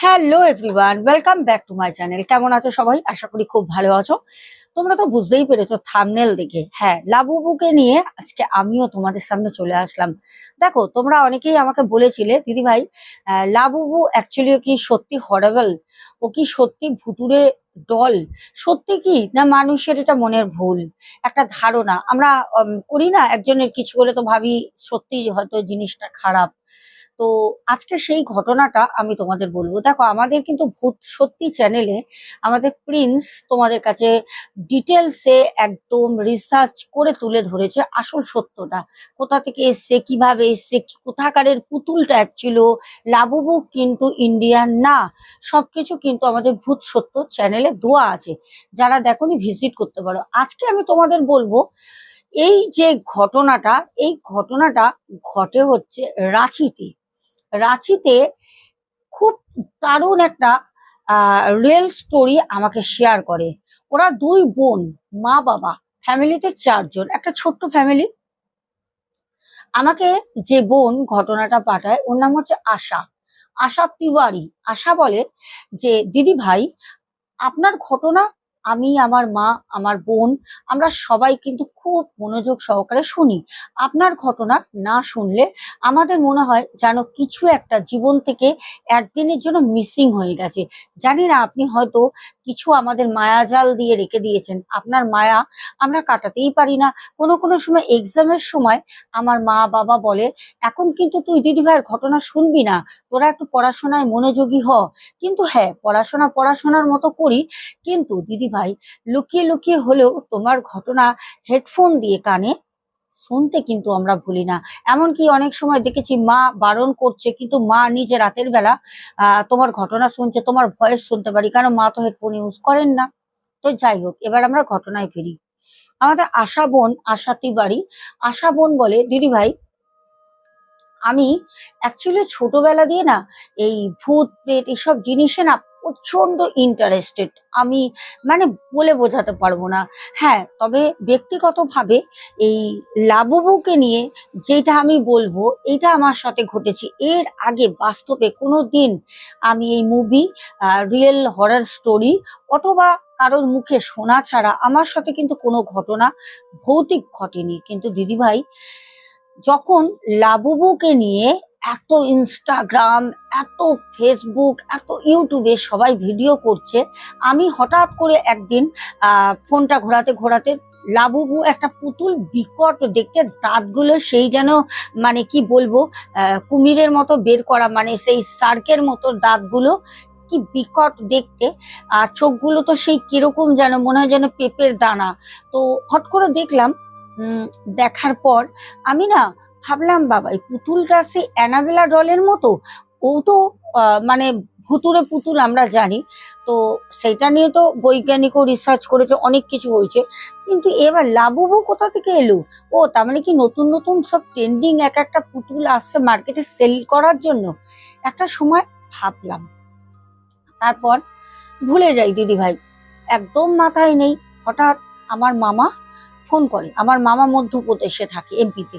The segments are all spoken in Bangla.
Hello everyone welcome back to my channel কেমন আছো সবাই? আশা করি খুব ভালো আছো। তোমরা তো বুঝতেই পেরেছ থামনেল দেখে। হ্যাঁ লাবুবুকে নিয়ে আজকে আমিও তোমাদের সামনে চলে আসলাম। দেখো, তোমরা অনেকেই আমাকে বলেছিলে দিদি ভাই লাবুবু অ্যাকচুয়ালি কি সত্যি হরেবল ও কি সত্যি ভুতুরে ডল সত্যি কি না মানুষের এটা মনের ভুল? একটা ধারণা। আমরা করি না একজনের কিছু হলে তো ভাবি সত্যি হয়তো জিনিসটা খারাপ। তো আজকে সেই ঘটনাটা আমি তোমাদের বলব। দেখো, আমাদের কিন্তু ভূত সত্যি চ্যানেলে আমাদের প্রিন্স তোমাদের কাছে ডিটেলসে একদম রিসার্চ করে তুলে ধরেছে আসল সত্যটা। কোথা থেকে এসছে, কীভাবে এসছে কোথাকারের পুতুলটা ছিল, লাবুবু কিন্তু ইন্ডিয়ান না। সবকিছু কিন্তু আমাদের ভূত সত্য চ্যানেলে দোয়া আছে। যারা দেখোনি ভিজিট করতে পারো। আজকে আমি তোমাদের বলব, এই যে ঘটনাটা, এই ঘটনাটা ঘটে হচ্ছে রাঁচিতে। রাঁচিতে খুব দারুণ একটা রিয়েল স্টোরি আমাকে শেয়ার করে। ওরা দুই বোন, মা বাবা ফ্যামিলিতে চারজন, একটা ছোট্ট ফ্যামিলি আমাকে যে বোন ঘটনাটা পাঠায়, ওর নাম হচ্ছে আশা। আশা তিওয়ারি। আশা বলে যে, দিদি ভাই, আপনার ঘটনা আমি, আমার মা, আমার বোন, আমরা সবাই কিন্তু খুব মনোযোগ সহকারে শুনি। আপনার ঘটনা না শুনলে আমাদের মনে হয় যেন কিছু একটা জীবন থেকে একদিনের জন্য মিসিং হয়ে গেছে। জানি না, আপনি হয়তো কিছু আমাদের মায়াজাল দিয়ে রেখে দিয়েছেন। আপনার মায়া আমরা কাটাতেই পারি না। কোনো কোনো সময় এক্সামের সময় আমার মা, বাবা বলে, এখন কিন্তু তুই দিদি ভাইয়ের ঘটনা শুনবি না। তোরা একটু পড়াশোনায় মনোযোগী হ। কিন্তু হ্যাঁ পড়াশোনা, পড়াশোনার মতো করি, কিন্তু দিদি ভাই। লুকিয়ে লুকিয়ে হলেও তোমার ঘটনা হেডফোন দিয়ে কানে, শুনতে কিন্তু আমরা ভুলি না। এমনকি অনেক সময় দেখেছি মা বারণ করছে, কিন্তু মা নিজে রাতের বেলা তোমার ঘটনা শুনছে, তোমার ভয়েস শুনতে পারি কারণ মা তো হেডফোন ইউজ করেন না? তো যাই হোক, এবার আমরা ঘটনায় ফিরি। আমাদের আশা বোন, আশা তিবাড়ি আশা বোন বলে, দিদি ভাই, আমি অ্যাকচুয়ালি ছোটবেলা দিয়ে না, এই ভূত, প্রেত, এসব জিনিসে না প্রচণ্ড ইন্টারেস্টেড আমি মানে বলে বোঝাতে পারব না। হ্যাঁ তবে ব্যক্তিগতভাবে এই লাবুবুকে নিয়ে যেটা আমি বলব, এটা আমার সাথে ঘটেছে। এর আগে বাস্তবে কোনো দিন আমি এই মুভি রিয়েল হরার স্টোরি অথবা কারোর মুখে শোনা ছাড়া আমার সাথে কিন্তু কোনো ঘটনা ভৌতিক ঘটেনি। কিন্তু দিদিভাই, যখন লাবুবুকে নিয়ে এত ইনস্টাগ্রাম এত ফেসবুক এত ইউটিউবে সবাই ভিডিও করছে। আমি হঠাৎ করে একদিন ফোনটা ঘোরাতে ঘোরাতে লাবুবু একটা পুতুল বিকট দেখতে দাঁতগুলো সেই যেন মানে কি বলব কুমিরের মতো বের করা মানে সেই সার্কের মতো দাঁতগুলো কি বিকট দেখতে। আর চোখগুলো তো সেই কীরকম যেন, মনে হয় যেন পেঁপের দানা। তো হট করে দেখলাম দেখার পর আমি না ভাবলাম, বাবা, এই পুতুলটা সেই অ্যানাবেলা ডলের মতো। ও তো মানে ভুতুরে পুতুল, আমরা জানি। তো সেটা নিয়ে তো বৈজ্ঞানিকও রিসার্চ করেছে, অনেক কিছু হয়েছে। কিন্তু এবার লাবুবু কোথা থেকে এলো? ও, তার মানে কি নতুন নতুন সব ট্রেন্ডিং এক একটা পুতুল আসছে মার্কেটে সেল করার জন্য? একটা সময় ভাবলাম। তারপর ভুলে যাই দিদি ভাই একদম মাথায় নেই। হঠাৎ আমার মামা ফোন করে। আমার মামা মধ্যপ্রদেশে থাকে, এমপিতে।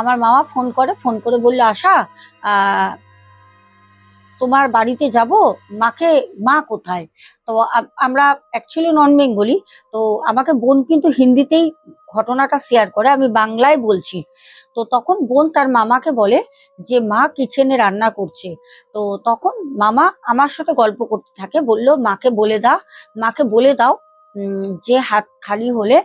আমার মামা ফোন করে ফোন করে বলল, আশা তোমার বাড়িতে যাব? মাকে, মা কোথায়? তো আমরা অ্যাকচুয়ালি নন বেঙ্গলি তো আমাকে বোন কিন্তু হিন্দিতেই ঘটনাটা শেয়ার করে, আমি বাংলায় বলছি। তো তখন বোন তার মামাকে বলে যে, মা কিচেনে রান্না করছে। তো তখন মামা আমার সাথে গল্প করতে থাকে, বলল, মাকে বলে দাও মাকে বলে দাও যে হাত খালি হলে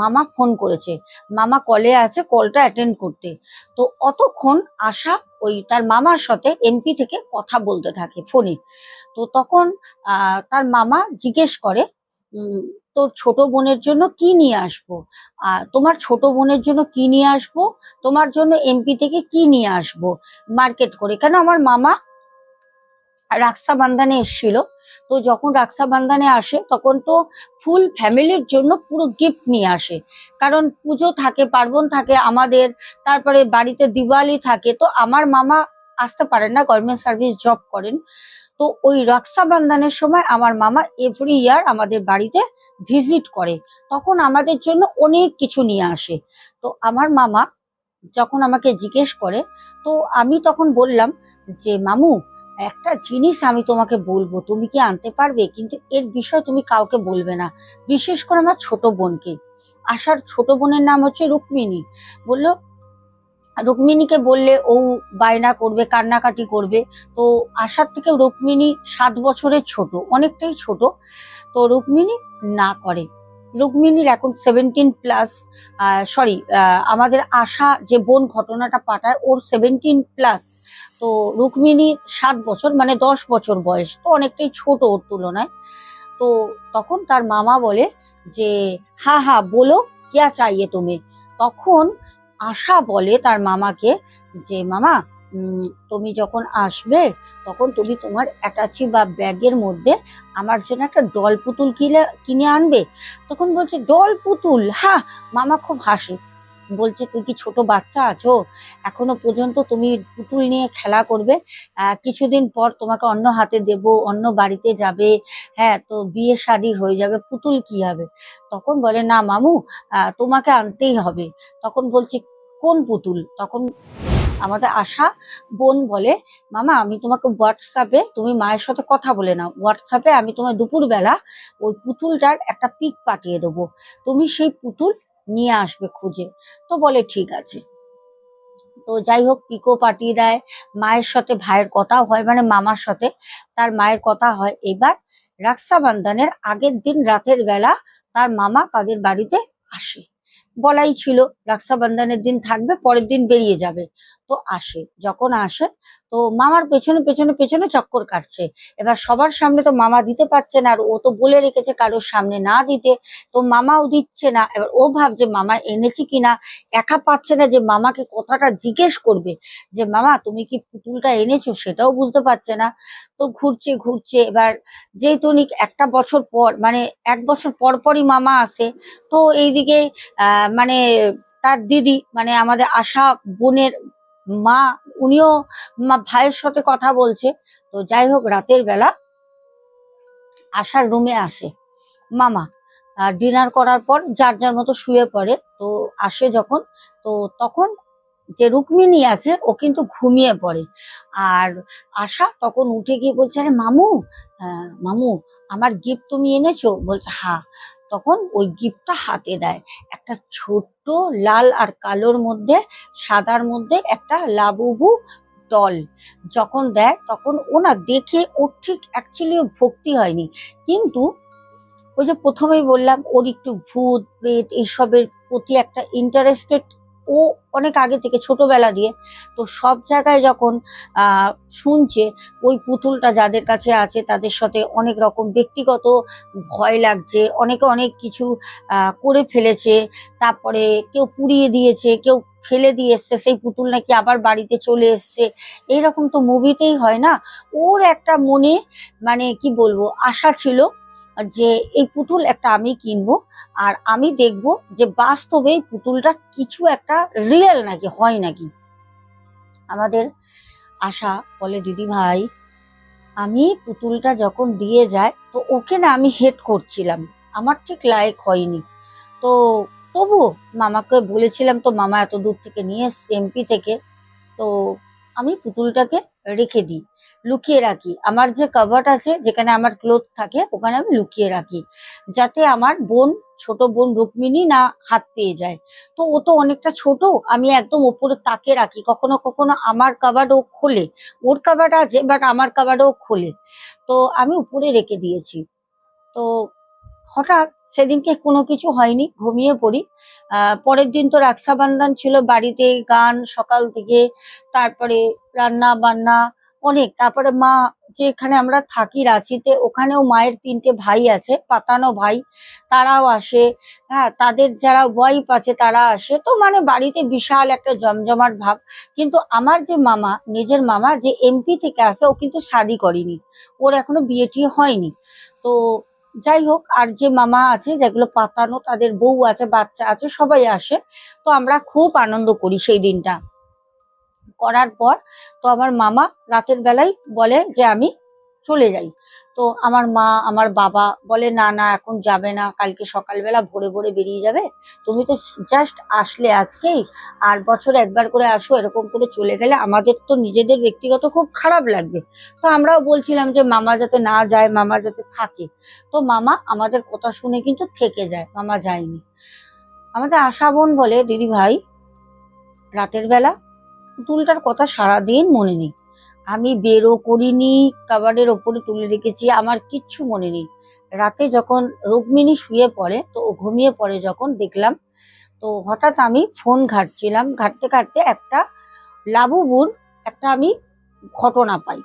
মামা ফোন করেছে। মামা কলে আছে, কলটা অ্যাটেন্ড করতে। তো অতক্ষণ আশা ওই তার মামার সাথে এমপি থেকে কথা বলতে থাকে ফোনে। তো তখন তার মামা জিজ্ঞেস করে তোর ছোট বোনের জন্য কি নিয়ে আসব? তোমার ছোট বোনের জন্য কি নিয়ে আসব? তোমার জন্য এমপি থেকে কি নিয়ে আসব? মার্কেট করে। কেন আমার মামা রাক্সাবান্ধানে এসেছিল। তো যখন রাক্সাবান্ধানে আসে, তখন তো ফুল ফ্যামিলির জন্য পুরো গিফট নিয়ে আসে। কারণ পুজো থাকে, পার্বণ থাকে আমাদের, তারপরে বাড়িতে দিওয়ালি থাকে। তো আমার মামা আসতে পারেন না গভর্নমেন্ট সার্ভিস জব করেন। তো ওই রক্ষাবন্ধনের সময় আমার মামা এভরি ইয়ার আমাদের বাড়িতে ভিজিট করে। তখন আমাদের জন্য অনেক কিছু নিয়ে আসে। তো আমার মামা যখন আমাকে জিজ্ঞেস করে, তো আমি তখন বললাম যে, মামু একটা জিনিস আমি তোমাকে বলব, তুমি কি আনতে পারবে? কিন্তু এর বিষয় তুমি কাউকে বলবে না, বিশেষ করে আমার ছোট বোনকে। আশার ছোট বোনের নাম হচ্ছে রুক্মিণী। বলল, রুক্মিণীকে বললে ও বায়না করবে, কান্নাকাটি করবে। তো আশার থেকে রুক্মিণী সাত বছরের ছোট, অনেকটাই ছোট। তো রুক্মিণী না করে। রুক্মিণীর এখন সেভেন্টিন প্লাস সরি আমাদের আশা যে বোন ঘটনাটা পাঠায়, ওর সেভেন্টিন প্লাস তো রুক্মিণীর সাত বছর মানে দশ বছর বয়স, তো অনেকটাই ছোট ওর তুলনায়। তো তখন তার মামা বলে যে, হা হা, বলো, কিয়া চাইয়ে তুমি? তখন আশা বলে তার মামাকে যে, মামা তুমি যখন আসবে, তখন তুমি তোমার অ্যাটাচি বা ব্যাগের মধ্যে আমার জন্য একটা ডল পুতুল কিনে কিনে আনবে? তখন বলছে ডল পুতুল হ্যাঁ মামা খুব হাসে। বলছে, তুই কি ছোট বাচ্চা আছো? এখনও পর্যন্ত তুমি পুতুল নিয়ে খেলা করবে। কিছুদিন পর তোমাকে অন্য হাতে দেব, অন্য বাড়িতে যাবে। হ্যাঁ তো বিয়ে শাদী হয়ে যাবে, পুতুল কি হবে? তখন বলে, না মামু তোমাকে আনতেই হবে। তখন বলছে, কোন পুতুল? তখন আমাদের আশা বোন বলে, মামা, আমি তোমাকে হোয়াটসঅ্যাপে তুমি মায়ের সাথে কথা বলে নাও। হোয়াটসঅ্যাপে আমি তোমার দুপুরবেলা ওই পুতুলটার একটা পিক পাঠিয়ে দেবো। তুমি সেই পুতুল নিয়ে আসবে খুঁজে। তো বলে, ঠিক আছে। তো যাই হোক, পিকো পাঠিয়ে দেয়। মায়ের সাথে ভাইয়ের কথা হয় মানে মামার সাথে তার মায়ের কথা হয়। এবার রাক্ষাবন্ধনের আগের দিন রাতের বেলা তার মামা তাদের বাড়িতে আসে। বলাই ছিল রাক্সাবন্ধনের দিন থাকবে, পরের দিন বেরিয়ে যাবে। তো আসে, যখন আসে তো মামার পেছনে পেছনে পেছনে চক্কর কাটছে। এবার সবার সামনে তো মামা দিতে পারছে না আর ও তো বলে রেখেছে কারোর সামনে না দিতে, তো মামাও দিচ্ছে না। এবার ও ভাবছে মামা এনেছি কিনা, একা পাচ্ছে না যে মামাকে কথাটা জিজ্ঞেস করবে যে মামা তুমি কি পুতুলটা এনেছো সেটাও বুঝতে পারছে না। তো ঘুরছে ঘুরছে, এবার যেহেতু একটা বছর পর মানে এক বছর পর পরই মামা আসে, তো এইদিকে মানে তার দিদি মানে আমাদের আশা বোনের মা, উনিও ভাইয়ের সাথে কথা বলছে। তো যাই হোক, রাতের বেলা আশার রুমে আসে। মামা ডিনার করার পর যার যার মতো শুয়ে পড়ে, তো আসে যখন, তো তখন যে রুক্মিণী আছে, ও কিন্তু ঘুমিয়ে পড়ে। আর আশা তখন উঠে গিয়ে বলছে, আরে মামু মামু, আমার গিফট তুমি এনেছো? বলছে হ্যাঁ। তখন ওই গিফটটা হাতে দেয়। একটা ছোট্ট লাল আর কালোর মধ্যে, সাদার মধ্যে একটা লাবুবু দল যখন দেয় তখন ওনা দেখে ওর ঠিক অ্যাকচুয়ালি ভক্তি হয়নি। কিন্তু ওই যে প্রথমেই বললাম, ওর একটু ভূত, প্রেত, এইসবের প্রতি একটা ইন্টারেস্টেড ও অনেক আগে থেকে, ছোটবেলা দিয়ে। তো সব জায়গায় যখন শুনছে, ওই পুতুলটা যাদের কাছে আছে, তাদের সাথে অনেক রকম ব্যক্তিগত ভয় লাগছে, অনেকে অনেক কিছু করে ফেলেছে, তারপরে কেউ পুড়িয়ে দিয়েছে, কেউ ফেলে দিয়ে এসছে, সেই পুতুল নাকি আবার বাড়িতে চলে এসছে। এইরকম তো মুভিতেই হয় না। ওর একটা মনে মানে কি বলব, আশা ছিল যে এই পুতুল একটা আমি কিনবো, আর আমি দেখব যে বাস্তবে এই পুতুলটা কিছু একটা রিয়েল নাকি, হয় নাকি। আমাদের আশা বলে, দিদি ভাই, আমি পুতুলটা যখন দিয়ে যায়, তো ওকে না আমি হেড করছিলাম। আমার ঠিক লায়ক হয়নি। তো তবুও মামাকে বলেছিলাম, তো মামা এত দূর থেকে নিয়ে এসছে এমপি থেকে। তো আমি পুতুলটাকে রেখে দিই। লুকিয়ে রাখি। আমার যে কাভার্ট আছে, যেখানে আমার ক্লোথ থাকে, ওখানে আমি লুকিয়ে রাখি। যাতে আমার বোন, ছোট বোন রুক্মিণী না হাত পেয়ে যায়। তো ও তো অনেকটা ছোট, আমি একদম ওপরে তাকে রাখি। কখনো কখনো আমার কাবার্ড ও খোলে। ওর কাবার্ড আছে বাট আমার কাবার্ড ও খোলে। তো আমি উপরে রেখে দিয়েছি। তো হঠাৎ সেদিনকে কোনো কিছু হয়নি, ঘুমিয়ে পড়ি। পরের দিন তো রাক্ষাবন্ধন ছিল বাড়িতে, গান সকাল থেকে, তারপরে রান্না বান্না অনেক। তারপরে মা যেখানে আমরা থাকি রাঁচিতে, ওখানেও মায়ের তিনটে ভাই আছে, পাতানো ভাই, তারাও আসে। হ্যাঁ তাদের যারা ওয়াইফ আছে, তারা আসে। তো মানে বাড়িতে বিশাল একটা জমজমাট ভাব। কিন্তু আমার যে মামা, নিজের মামা যে এমপি থেকে আসে, ও কিন্তু শাদি করেনি। ওর এখনও বিয়েটি হয়নি। তো যাই হোক, আর যে মামা আছে, যেগুলো পাতানো, তাদের বউ আছে, বাচ্চা আছে, সবাই আসে। তো আমরা খুব আনন্দ করি সেই দিনটা। করার পর তো আমার মামা রাতের বেলায় বলে যে আমি চলে যাই। তো আমার মা, আমার বাবা বলে, না না, এখন যাবে না, কালকে সকালবেলা ভোরে ভোরে বেরিয়ে যাবে। তুমি তো জাস্ট আসলে আজকেই। আর বছরে একবার করে আসো, এরকম করে চলে গেলে আমাদের তো নিজেদের ব্যক্তিগত খুব খারাপ লাগবে। তো আমরাও বলছিলাম যে মামা যাতে না যায়, মামা যাতে থাকে। তো মামা আমাদের কথা শুনে কিন্তু থেকে যায়, মামা যায়নি। আমাদের আশা বোন বলে, দিদি ভাই, রাতের বেলা পুতুলটার কথা সারাদিন মনে নেই। আমি বেরো করিনি, কাবারের ওপরে তুলে রেখেছি, আমার কিচ্ছু মনে নেই। রাতে যখন রুক্মিণী শুয়ে পড়ে, তো ও ঘুমিয়ে পড়ে যখন দেখলাম, তো হঠাৎ আমি ফোন ঘাটছিলাম, ঘাটতে ঘাটতে একটা লাবুবুর একটা আমি ঘটনা পাই।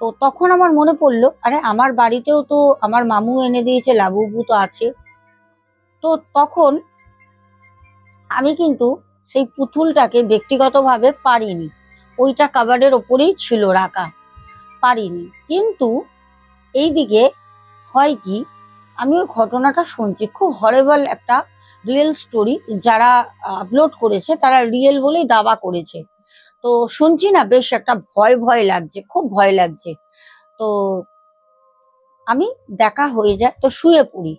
তো তখন আমার মনে পড়ল, আরে আমার বাড়িতেও তো আমার মামু এনে দিয়েছে, লাবুবু তো আছে। তো তখন আমি কিন্তু সেই পুতুলটাকে ব্যক্তিগতভাবে পারিনি। ওইটা কাবারের ওপরেই ছিল রাখা। পারিনি। কিন্তু এইদিকে হয় কি, আমি ওই ঘটনাটা শুনছি। খুব হরেবল একটা রিয়েল স্টোরি যারা আপলোড করেছে, তারা রিয়েল বলেই দাবা করেছে। তো শুনছি না, বেশ একটা ভয় ভয় লাগছে, খুব ভয় লাগছে। তো আমি দেখা হয়ে যায়, তো শুয়ে পড়ি।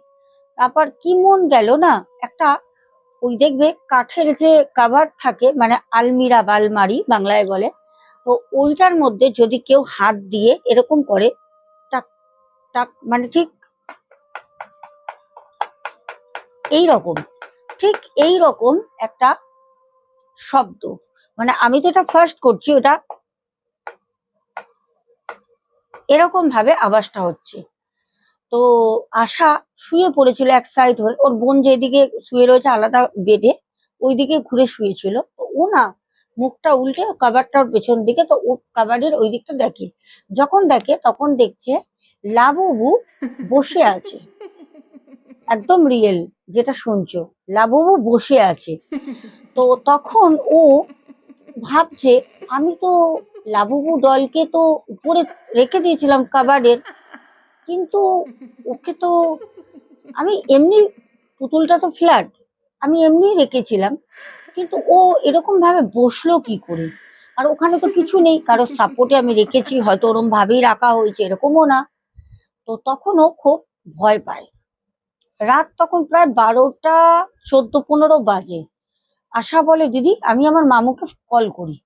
তারপর কি মন গেল না, একটা ওই দেখবে কাঠের যে কাভার থাকে মানে আলমিরা বা আলমারি বাংলায় বলে, তো ওইটার মধ্যে যদি কেউ হাত দিয়ে এরকম করে, টাক টাক মানে ঠিক এই রকম ঠিক এই রকম একটা শব্দ। মানে আমি তো এটা ফার্স্ট করছি, ওটা এরকম ভাবে আওয়াজটা হচ্ছে। তো আশা শুয়ে পড়েছিল এক সাইড হয়ে। ওর বোন যেদিকে শুয়ে রয়েছে আলাদা বেডে ওইদিকে ঘুরে শুয়েছিল। ও না মুখটা উল্টে কাবারটার পেছন দিকে, তো ও কাবারের ওই দিকটা দেখে। যখন দেখে তখন দেখছে লাবুবু বসে আছে। একদম রিয়েল যেটা শুনছো। লাবুবু বসে আছে। তো তখন ও ভাবছে, আমি তো লাবুবু ডলকে তো উপরে রেখে দিয়েছিলাম কাবারের কিন্তু ওকে তো আমি এমনি, পুতুলটা তো ফ্ল্যাট আমি এমনি রেখেছিলাম, কিন্তু ও এরকম ভাবে বসল কি করে? আর ওখানে তো কিছু নেই, কারোর সাপোর্টে আমি রেখেছি, হয়তো ওরম ভাবেই রাখা হয়েছে, এরকমও না। তো তখন ও খুব ভয় পায়। রাত তখন প্রায় বারোটা চোদ্দ পনেরো বাজে। আশা বলে, দিদি, আমি আমার মামুকে কল করি।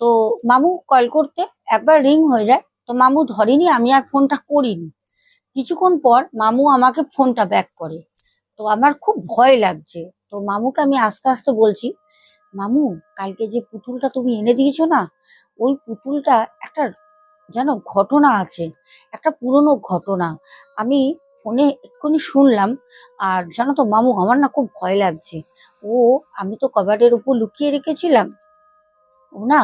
তো মামু কল করতে একবার রিং হয়ে যায়। তো মামু ধরেনি, আমি আর ফোনটা করিনি। কিছুক্ষণ পর মামু আমাকে ফোনটা ব্যাক করে। তো আমার খুব ভয় লাগছে। তো মামুকে আমি আস্তে আস্তে বলছি, মামু, কালকে যে পুতুলটা তুমি এনে দিয়েছ না, ওই পুতুলটা একটা যেন ঘটনা আছে, একটা পুরনো ঘটনা। আমি ফোনে এক্ষুনি শুনলাম, আর জানো তো মামু, আমার না খুব ভয় লাগছে। ও, আমি তো কবারের উপর লুকিয়ে রেখেছিলাম। ও না,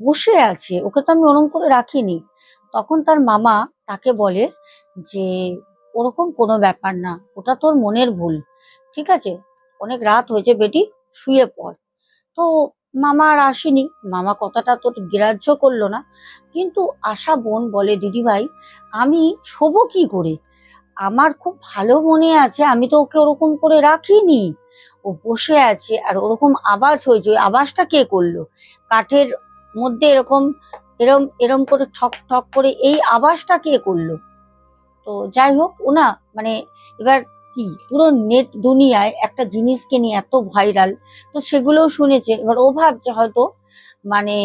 বসে আছে, ওকে তো আমি ওরম করে রাখিনি। তখন তার মামা তাকে বলে যে, ওরকম কোনো ব্যাপার না, ওটা তোর মনের ভুল, ঠিক আছে? অনেক রাত হয়েছে বেটি, শুয়ে পড়। তো মামা আর আসেনি। মামা কথাটা তোর গ্রাহ্য করল না। কিন্তু আশা বোন বলে, দিদি ভাই, আমি শোবো কি করে? আমার খুব ভালো মনে আছে, আমি তো ওকে ওরকম করে রাখিনি। ও বসে আছে, আর ওরকম আওয়াজ হয়েছে, ওই আওয়াজটা কে করল? কাঠের মধ্যে এরকম এরম এরম করে ঠক ঠক করে এই আওয়াজটা কে করল। তো যাই হোক, ওনা মানে এবার কি, পুরো নেট দুনিয়ায় একটা জিনিসকে নিয়ে এত ভাইরাল, তো সেগুলোও শুনেছে। এবার ও ভাবছে হয়তো মানে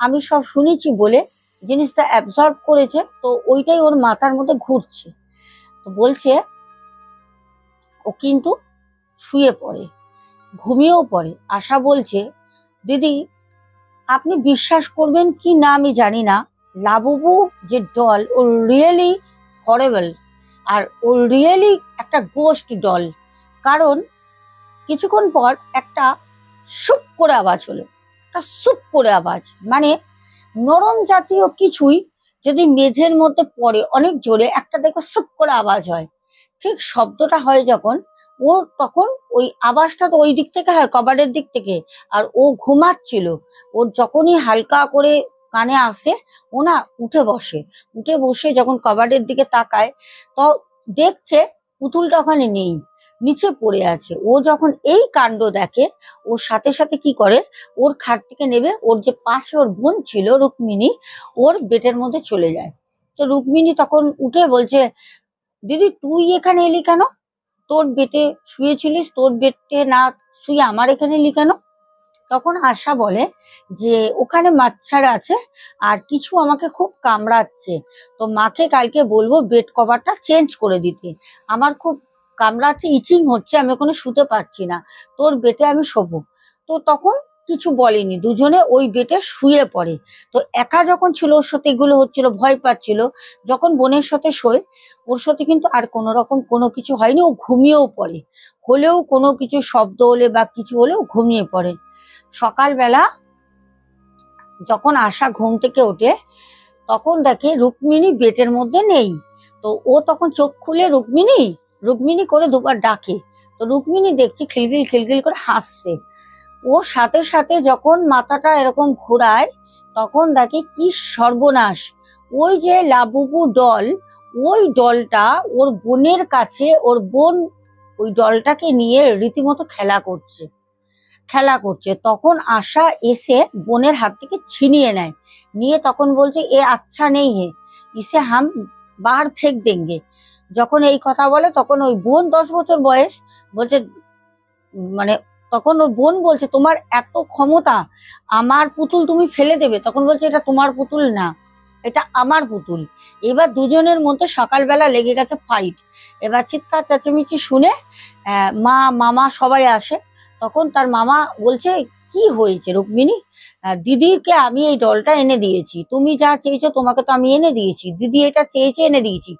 আমি সব শুনেছি বলে জিনিসটা অ্যাবজর্ব করেছে, তো ওইটাই ওর মাথার মধ্যে ঘুরছে। তো বলছে, ও কিন্তু শুয়ে পড়ে, ঘুমিয়েও পড়ে। আশা বলছে, দিদি আপনি বিশ্বাস করবেন কি না আমি জানি না। লাবুবু যে ডল ও রিয়েলি হরেবল আর ও রিয়েলি একটা গোস্ট ডল কারণ কিছুক্ষণ পর একটা সুপ করে আওয়াজ হলো। একটা সুপ করে আওয়াজ। মানে নরম জাতীয় কিছুই যদি মেঝের মধ্যে পড়ে, অনেক জোরে একটা দেখো সুপ করে আওয়াজ হয়। ঠিক শব্দটা হয় যখন ওর তখন ওই আওয়াজটা তো ওই দিক থেকে হয় কবারের দিক থেকে। আর ও ঘুমাচ্ছিল। ওর যখনই হালকা করে কানে আসে, ও না উঠে বসে। উঠে বসে যখন কবারের দিকে তাকায়, তো দেখছে পুতুলটা ওখানে নেই, নিচে পড়ে আছে। ও যখন এই কাণ্ড দেখে ওর সাথে সাথে কি করে? ওর খাট থেকে নেবে, ওর যে পাশে ওর বোন ছিল রুক্মিণী, ওর বেটের মধ্যে চলে যায়। তো রুক্মিণী তখন উঠে বলছে, দিদি, তুই এখানে এলি কেন? তোর বেটে শুয়েছিলিস, তোর বেটে না শুয়ে আমার এখানে লিখানো তখন আশা বলে যে ওখানে মাছার আছে আর কিছু আমাকে খুব কামড়াচ্ছে। তো মাকে কালকে বলব বেড কভারটা চেঞ্জ করে দিতে। আমার খুব কামড়াচ্ছে, ইচিং হচ্ছে, আমি ওখানে শুতে পারছি না। তোর বেটে আমি শোবো। তো তখন কিছু বলেনি। দুজনে ওই বেটে শুয়ে পড়ে। তো একা যখন ছিল ওর সাথে এগুলো হচ্ছিল, ভয় পাচ্ছিল, যখন বোনের সাথে শোয়, ওর সাথে কিন্তু আর কোনো রকম কোনো কিছু হয়নি, ও ঘুমিয়েও পড়ে। হলেও কোনো কিছু শব্দ হলে বা কিছু হলেও ঘুমিয়ে পড়ে। সকালবেলা যখন আশা ঘুম থেকে ওঠে, তখন দেখে রুক্মিণী বেটের মধ্যে নেই। তো ও তখন চোখ খুলে রুক্মিণী রুক্মিণী করে দুবার ডাকে। তো রুক্মিণী দেখছি খিলখিল খিলখিল করে হাসছে। ওর সাথে সাথে যখন মাথাটা এরকম ঘোরায়, তখন দেখে কি সর্বনাশ। ওই যে লাবুবু ডল, ওই ডলটা ওর বোনের কাছে, ওর বোন ওই ডলটাকে নিয়ে রীতিমতো খেলা করছে। খেলা করছে। তখন আশা এসে বোনের হাত থেকে ছিনিয়ে নেয়। নিয়ে তখন বলছে, এ আচ্ছা নেই হে, ইসে হাম বাহার ফেক দেঙ্গে। যখন এই কথা বলে, তখন ওই বোন দশ বছর বয়স, বলছে মানে তখন ওর বোন বলছে, তোমার এত ক্ষমতা, আমার পুতুল তুমি ফেলে দেবে। তখন বলছে, এটা তোমার পুতুল না, এটা আমার পুতুল। এবার দুজনের মধ্যে সকালবেলা লেগে গেছে ফাইট এবার চিৎকার, চেঁচামেচি শুনে মা, মামা সবাই আসে। তখন তার মামা বলছে, কি হয়েছে রুক্মিণী? দিদিকে আমি এই ডলটা এনে দিয়েছি। তুমি যা চেয়েছো তোমাকে তো আমি এনে দিয়েছি। দিদি এটা চেয়েছে এনে দিয়েছি।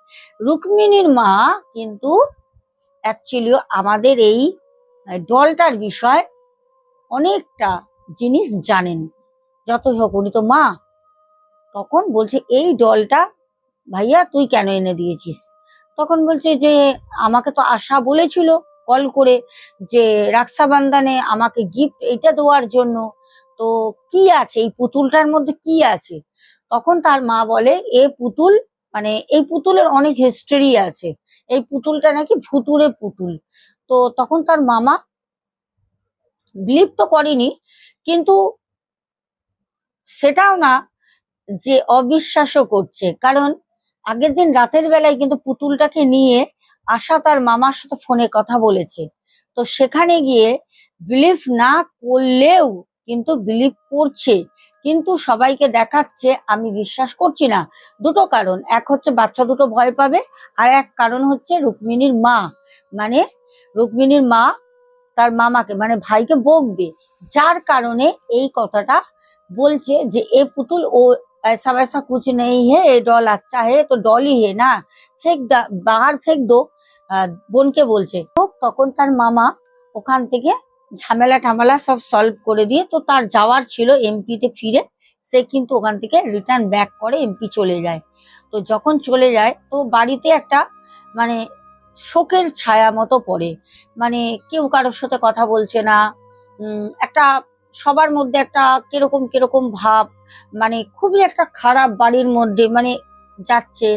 রুক্মিণীর মা কিন্তু অ্যাকচুয়ালি আমাদের এই আহ, ডলটার বিষয় অনেকটা জিনিস জানেন। যতই হোক উনি তো মা। তখন বলছে এই ডলটা ভাইয়া তুই কেন এনে দিয়েছিস? তখন বলছে যে আমাকে তো আশা বলেছিল কল করে যে রাক্সাবান্ধানে আমাকে গিফট এইটা দেওয়ার জন্য। তো কি আছে? এই পুতুলটার মধ্যে কি আছে? তখন তার মা বলে এ পুতুল মানে এই পুতুলের অনেক হিস্টরি আছে। এই পুতুলটা নাকি ভুতুরে পুতুল। তো তখন তার মামা বিলিভ তো করেনি, কিন্তু সেটাও না যে অবিশ্বাসও করছে। কারণ আগের দিন রাতের বেলায় কিন্তু পুতুলটাকে নিয়ে আশা তার মামার সাথে ফোনে কথা বলেছে। তো সেখানে গিয়ে বিলিভ না করলেও কিন্তু বিলিভ করছে, কিন্তু সবাইকে দেখাচ্ছে, আমি বিশ্বাস করছি না। দুটো কারণ, এক হচ্ছে বাচ্চা দুটো ভয় পাবে, আর এক কারণ হচ্ছে রুক্মিণীর মা মানে রুক্মিণীর মা তার মামাকে মানে ভাইকে বকবে যার কারণে এই কথাটা बोलचे जे ए पुतुल ओ ऐसा वैसा कुछ नहीं है ये डॉल अच्छा है तो डॉल ही है ना फेंक दा- বাহার ফেক দো আহ, বোনকে বলছে তো তখন তার মামা ওখান থেকে ঝামেলা টামেলা সব সলভ করে দিয়ে তো তার যাওয়ার ছিল এমপি তে ফিরে সে কিন্তু ওখান থেকে রিটার্ন ব্যাক করে এমপি চলে যায় তো যখন চলে যায় তো বাড়িতে একটা মানে শোকের ছায়া মতো পড়ে। মানে কেউ কারোর সাথে কথা বলছে না। একটা সবার মধ্যে একটা কীরকম কীরকম ভাব মানে খুবই একটা খারাপ বাড়ির মধ্যে মানে যাচ্ছে,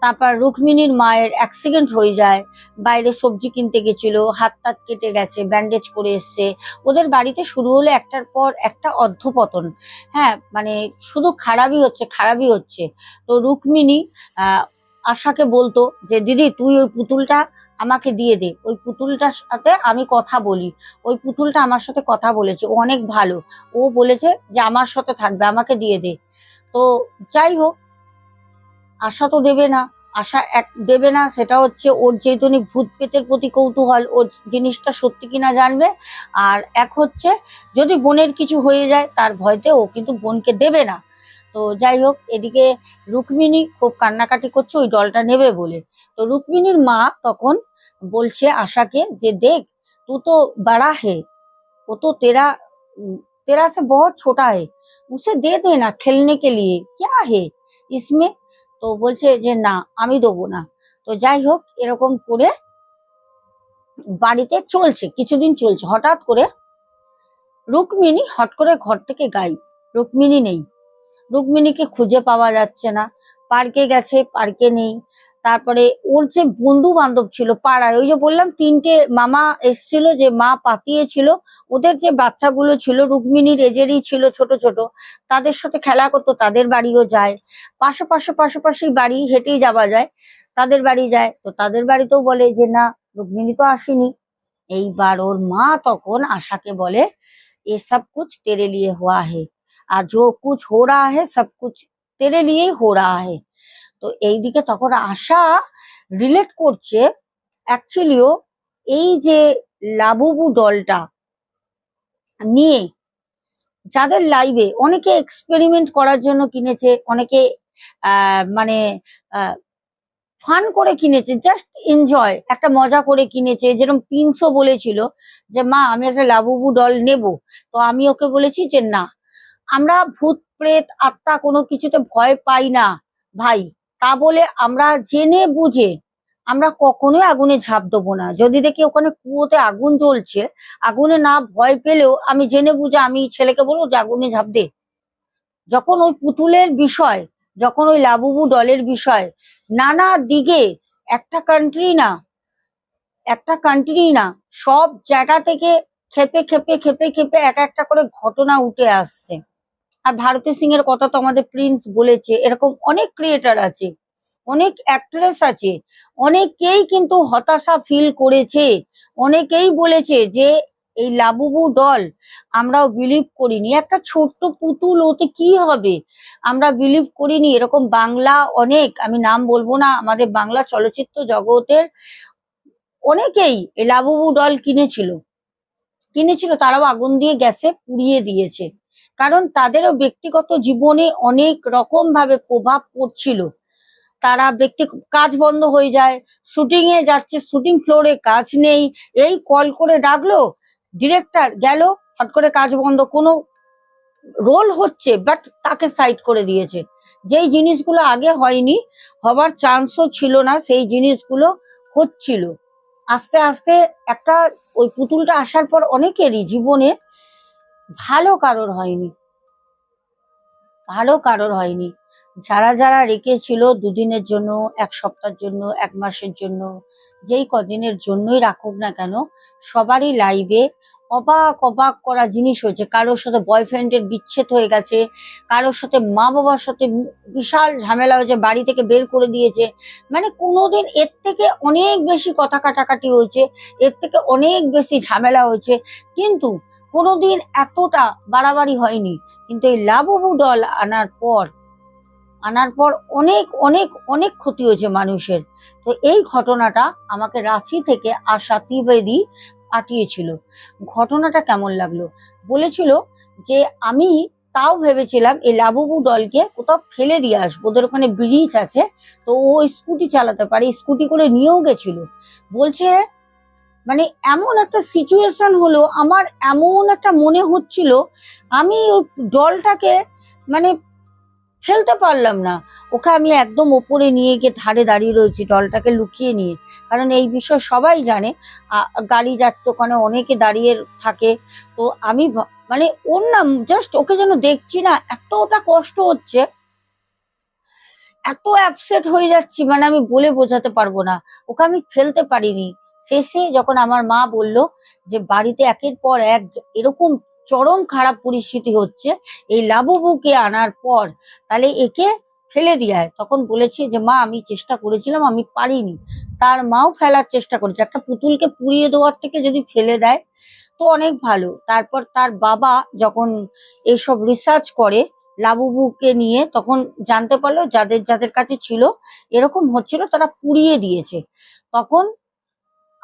তারপর রুক্মিণীর মায়ের অ্যাক্সিডেন্ট হয়ে যায়, বাইরে সবজি কিনতে গেছিল, হাত টাত কেটে গেছে ব্যান্ডেজ করে এসছে। ওদের বাড়িতে শুরু হলো একটার পর একটা অর্ধপতন। হ্যাঁ মানে শুধু খারাপই হচ্ছে খারাপই হচ্ছে। তো রুক্মিণী আশাকে বলতো যে, দিদি, তুই ওই পুতুলটা আমাকে দিয়ে দে। ওই পুতুলটার সাথে আমি কথা বলি। ওই পুতুলটা আমার সাথে কথা বলেছে। ও অনেক ভালো। ও বলেছে যে, আমার সাথে থাকবে। আমাকে দিয়ে দে। তো যাই হোক, আশা তো দেবে না। আশা এক দেবে না। সেটা হচ্ছে ওর যেহেতু ভূত পেতের প্রতি কৌতূহল, ও জিনিসটা সত্যি কিনা জানবে। আর এক হচ্ছে, যদি বোনের কিছু হয়ে যায়, তার ভয়তে ও কিন্তু বোনকে দেবে না। তো যাই হোক এদিকে রুক্মিণী খুব কান্নাকাটি করছে ওই ডলটা নেবে বলে তো রুক্মিণীর মা তখন বলছে আশাকে যে দেখ तू तो बड़ा है वो तो तेरा तेरा से बहुत छोटा है उसे दे देना खेलने के लिए क्या है इसमें তো বলছে যে না আমি দেবো না তো যাই হোক এরকম করে বাড়িতে চলছে কিছুদিন চলছে হঠাৎ করে রুক্মিণী হট করে ঘর থেকে গায়েব রুক্মিণী নেই রুক্মিণীকে খুঁজে পাওয়া যাচ্ছে না। পার্কে গেছে, পার্কে নেই। তারপরে ওর যে বন্ধু বান্ধব ছিল পাড়ায়, ওই যে বললাম তিনটে মামা এসছিল, যে মা পাতিয়েছিল ওদের যে বাচ্চাগুলো ছিল, রুক্মিণীর এজেরই ছিল ছোট ছোট, তাদের সাথে খেলা করতো, তাদের বাড়িও যায়। পাশে পাশে পাশাপাশি বাড়ি হেঁটেই যাওয়া যায়, তাদের বাড়ি যায়। তো তাদের বাড়িতেও বলে যে, না, রুক্মিণী তো আসেনি। এইবার ওর মা তখন আশাকে বলে এসব সব কুছ তেরে লিয়ে হুয়া হে? আর जो कुछ हो रहा है सब कुछ तेरे लिए हो रहा है তো এইদিকে তখন আশা রিলেট করছে অ্যাকচুয়ালিও এই যে লাবুবু ডলটা নিয়ে যাদের লাইভে অনেকে এক্সপেরিমেন্ট করার জন্য কিনেছে অনেকে আহ, মানে ফান করে কিনেছে জাস্ট এনজয় একটা মজা করে কিনেছে যেরকম প্রিন্সও বলেছিল যে মা আমি একটা লাবুবু ডল নেব তো আমি ওকে বলেছি যে না আমরা ভূত, প্রেত, আত্মা কোনো কিছুতে ভয় পাই না, ভাই। তা বলে আমরা জেনে বুঝে আমরা কখনোই আগুনে ঝাঁপ দেবো না। যদি দেখি ওখানে কুয়োতে আগুন জ্বলছে, আগুনে না ভয় পেলেও আমি জেনে বুঝে আমি ছেলেকে বলব যে, আগুনে ঝাঁপ দে। যখন ওই পুতুলের বিষয়, যখন ওই লাবুবু ডলের বিষয়, নানা দিকে একটা কান্ট্রি না, একটা কান্ট্রি না, সব জায়গা থেকে খেপে খেপে খেপে খেপে এক একটা করে ঘটনা উঠে আসছে। আর ভারতী সিং এর কথা তো আমাদের প্রিন্স বলেছে। এরকম অনেক ক্রিয়েটার আছে, অনেক অ্যাক্ট্রেস আছে, অনেকেই কিন্তু হতাশা ফিল করেছে, অনেকেই বলেছে যে এই লাবুবু ডল আমরাও বিলিভ করিনি। একটা ছোট্ট পুতুল, ওতে কি হবে? আমরা বিলিভ করিনি। এরকম বাংলা অনেক, আমি নাম বলব না, আমাদের বাংলা চলচ্চিত্র জগতের অনেকেই এই লাবুবু ডল কিনেছিল। কিনেছিল, তারাও আগুন দিয়ে গ্যাসে পুড়িয়ে দিয়েছে। কারণ তাদেরও ব্যক্তিগত জীবনে অনেক রকম ভাবে প্রভাব পড়ছিল। তারা ব্যক্তি কাজ বন্ধ হয়ে যায়, শুটিং এ যাচ্ছে, শুটিং ফ্লোরে কাজ নেই, এই কল করে ডাকলো ডিরেক্টর গেল হট করে কাজ বন্ধ, কোনো রোল হচ্ছে বাট তাকে সাইড করে দিয়েছে। যেই জিনিসগুলো আগে হয়নি, হবার চান্সও ছিল না, সেই জিনিসগুলো হচ্ছিল। আস্তে আস্তে একটা ওই পুতুলটা আসার পর অনেকেরই জীবনে ভালো কারোর হয়নি। ভালো কারোর হয়নি। যারা যারা রেখেছিল দুদিনের জন্য, এক সপ্তাহের জন্য, এক মাসের জন্য, যেই কদিনের জন্যই রাখুক না কেন, সবারই লাইভে অবাক অবাক করা জিনিস হয়েছে। কারোর সাথে বয়ফ্রেন্ডের বিচ্ছেদ হয়ে গেছে, কারোর সাথে মা বাবার সাথে বিশাল ঝামেলা হয়েছে, বাড়ি থেকে বের করে দিয়েছে। মানে কোনোদিন এর থেকে অনেক বেশি কথা কাটাকাটি হয়েছে, এর থেকে অনেক বেশি ঝামেলা হয়েছে। কিন্তু কোনোদিন এতটা বাড়াবাড়ি হয়নি। কিন্তু এই লাবুবু ডল আনার পর আনার পর অনেক অনেক অনেক ক্ষতি হয়েছে মানুষের। তো এই ঘটনাটা আমাকে রাঁচি থেকে আশা ত্রিবেদী পাঠিয়েছিল। ঘটনাটা কেমন লাগল? বলেছিল যে, আমি তাও ভেবেছিলাম এই লাবুবু ডলকে কোথাও ফেলে দিয়ে আসব। ওদের ওখানে ব্রিজ আছে, তো ও স্কুটি চালাতে পারে। স্কুটি করে নিয়েও গেছিল। বলছে মানে এমন একটা সিচুয়েশন হলো, আমার এমন একটা মনে হচ্ছিল, আমি ওই ডলটাকে মানে ফেলতে পারলাম না। ওকে আমি একদম ওপরে নিয়ে গিয়ে ধারে দাঁড়িয়ে রয়েছি ডলটাকে লুকিয়ে নিয়ে। কারণ এই বিষয় সবাই জানে গাড়ি যাচ্ছে ওখানে, অনেকে দাঁড়িয়ে থাকে। তো আমি মানে ওর না জাস্ট ওকে যেন দেখছি না, এতটা কষ্ট হচ্ছে, এত অ্যাপসেট হয়ে যাচ্ছি মানে আমি বলে বোঝাতে পারব না। ওকে আমি ফেলতে পারিনি। শেষে যখন আমার মা বলল যে বাড়িতে একের পর এক এরকম চরম খারাপ পরিস্থিতি হচ্ছে, এই লাবুবুকে আনার পর তাহলে একে ফেলে দেয় তখন বলেছে যে, মা, আমি চেষ্টা করেছিলাম, আমি পারিনি। তার মাও ফেলার চেষ্টা করেছে। একটা পুতুলকে পুড়িয়ে দেওয়ার থেকে যদি ফেলে দেয়, তো অনেক ভালো। তারপর তার বাবা যখন এইসব রিসার্চ করে লাবুবুকে নিয়ে, তখন জানতে পারল যাদের যাদের কাছে ছিল, এরকম হচ্ছিল, তারা পুড়িয়ে দিয়েছে। তখন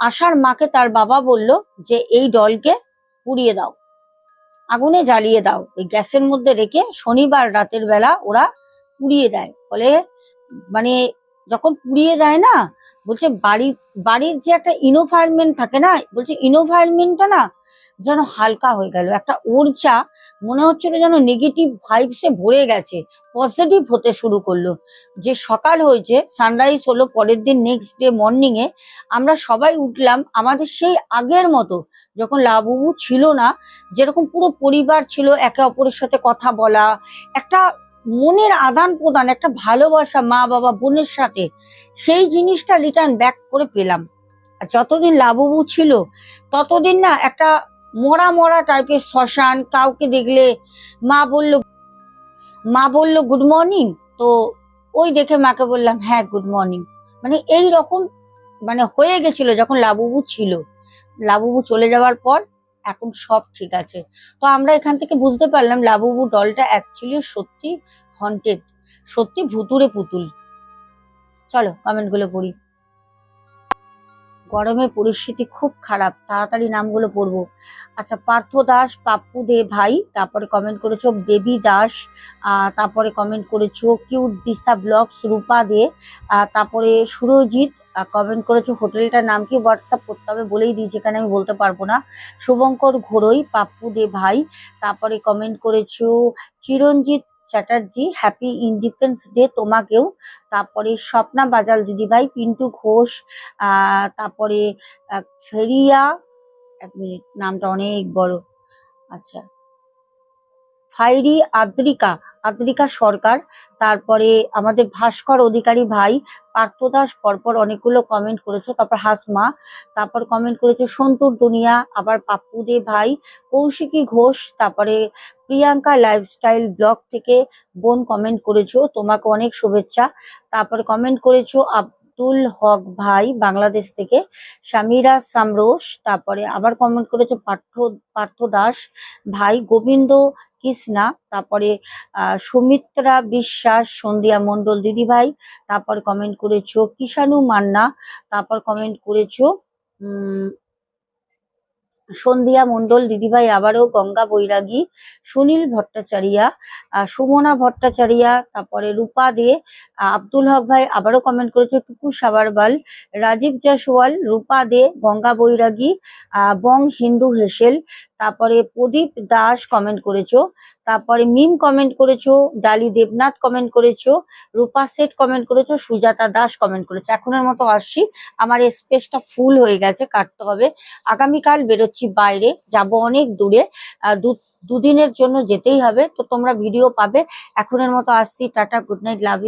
আশার মাকে তার বাবা বলল যে, এই ডলকে পুড়িয়ে দাও, আগুনে জ্বালিয়ে দাও। ওই গ্যাসের মধ্যে রেখে শনিবার রাতের বেলা ওরা পুড়িয়ে দেয়। ফলে মানে যখন পুড়িয়ে দেয় না, বলছে বাড়ি, বাড়ির যে একটা ইনোভায়রনমেন্ট থাকে না, বলছে ইনোভায়রনমেন্টটা না যেন হালকা হয়ে গেল। একটা উর্জা মনে হচ্ছিল যেন নেগেটিভ ভাইবসে ভরে গেছে পজিটিভ হতে শুরু করল। যে সকাল হয়েছে সানরাইজ হলো, পরের দিন নেক্সট ডে মর্নিংয়ে আমরা সবাই উঠলাম আমাদের সেই আগের মতো। যখন লাবুবু ছিল না, যেরকম পুরো পরিবার ছিল, একে অপরের সাথে কথা বলা, একটা মনের আদান প্রদান, একটা ভালোবাসা মা বাবা বোনের সাথে, সেই জিনিসটা রিটার্ন ব্যাক করে পেলাম। আর যতদিন লাবুবু ছিল, ততদিন না একটা মরা মরা টাইপের শ্মশান, কাউকে দেখলে মা বলল মা বলল গুড মর্নিং তো ওই দেখে মাকে বললাম হ্যাঁ গুড মর্নিং মানে এই রকম মানে হয়ে গেছিল যখন লাবুবু ছিল। লাবুবু চলে যাওয়ার পর এখন সব ঠিক আছে। তো আমরা এখান থেকে বুঝতে পারলাম লাবুবু ডলটা অ্যাকচুয়ালি সত্যি হন্টেড সত্যি ভুতুরে পুতুল। চলো কমেন্টগুলো পড়ি। গরমের পরিস্থিতি খুব খারাপ। তাড়াতাড়ি নামগুলো পড়ব। আচ্ছা পার্থ দাস, পাপ্পু দে ভাই, তারপরে কমেন্ট করেছ বেবি দাস তারপরে কমেন্ট করেছ কিউট দিশা ব্লগস রূপা দে তারপরে সুরজিৎ কমেন্ট করেছ হোটেলটার নাম কি হোয়াটসঅ্যাপ করতে হবে বলেই দিয়েছি, এখানে আমি বলতে পারব না। শুভঙ্কর ঘোরই পাপ্পু দে ভাই, তারপরে কমেন্ট করেছ Chiranjit Chatterjee happy independence day তোমাকেও। তারপরে স্বপ্না বাজাল দিদিভাই, পিন্টু ঘোষ তারপরে ফেরিয়া, এক মিনিট, নামটা অনেক বড়। আচ্ছা। ফাইরি আদ্রিকা আদ্রিকা সরকার, তারপরে আমাদের ভাস্কর অধিকারী ভাই, পার্থ দাস, পরপর অনেকগুলো কমেন্ট করেছ, তারপর হাসমা, তারপর কমেন্ট করেছ সন্তুর দুনিয়া, আবার পাপ্পু দে ভাই, কৌশিকী ঘোষ, তারপরে প্রিয়াঙ্কা লাইফস্টাইল ব্লগ থেকে বোন কমেন্ট করেছ, তোমাকে অনেক শুভেচ্ছা। তারপরে কমেন্ট করেছ আব্দুল হক ভাই বাংলাদেশ থেকে, সামিরা সামরোস তারপরে আবার কমেন্ট করেছ পার্থ পার্থ দাস ভাই গোবিন্দ কৃষ্ণা। তারপরে সুমিত্রা বিশ্বাস, সন্ধ্যা মণ্ডল দিদি ভাই। তারপর কমেন্ট করেছ কিষানু মান্না। তারপর কমেন্ট করেছ সন্ধ্যা মণ্ডল, দিদিভাই আবারও গঙ্গা বৈরাগী, সুনীল ভট্টাচারিয়া সুমনা ভট্টাচারিয়া, তারপরে রূপা দে আব্দুল হক ভাই আবারও কমেন্ট করেছে, টুকু সাবারবাল, রাজীব জাসওয়াল, রূপা দে, গঙ্গা বৈরাগী বং হিন্দু হেসেল, তারপরে প্রদীপ দাস কমেন্ট করেছ। তারপরে মিম কমেন্ট করেছ, ডালি দেবনাথ কমেন্ট করেছ, রূপা সেট কমেন্ট করেছ, সুজাতা দাস কমেন্ট করেছ। এখনের মতো আসছি। আমার স্পেসটা ফুল হয়ে গেছে, কাটতে হবে। আগামীকাল বেরোচ্ছি বাইরে, যাব অনেক দূরে। দু, দুদিনের জন্য যেতেই হবে। তো তোমরা ভিডিও পাবে। এখনের মতো আসছি। Tata good night love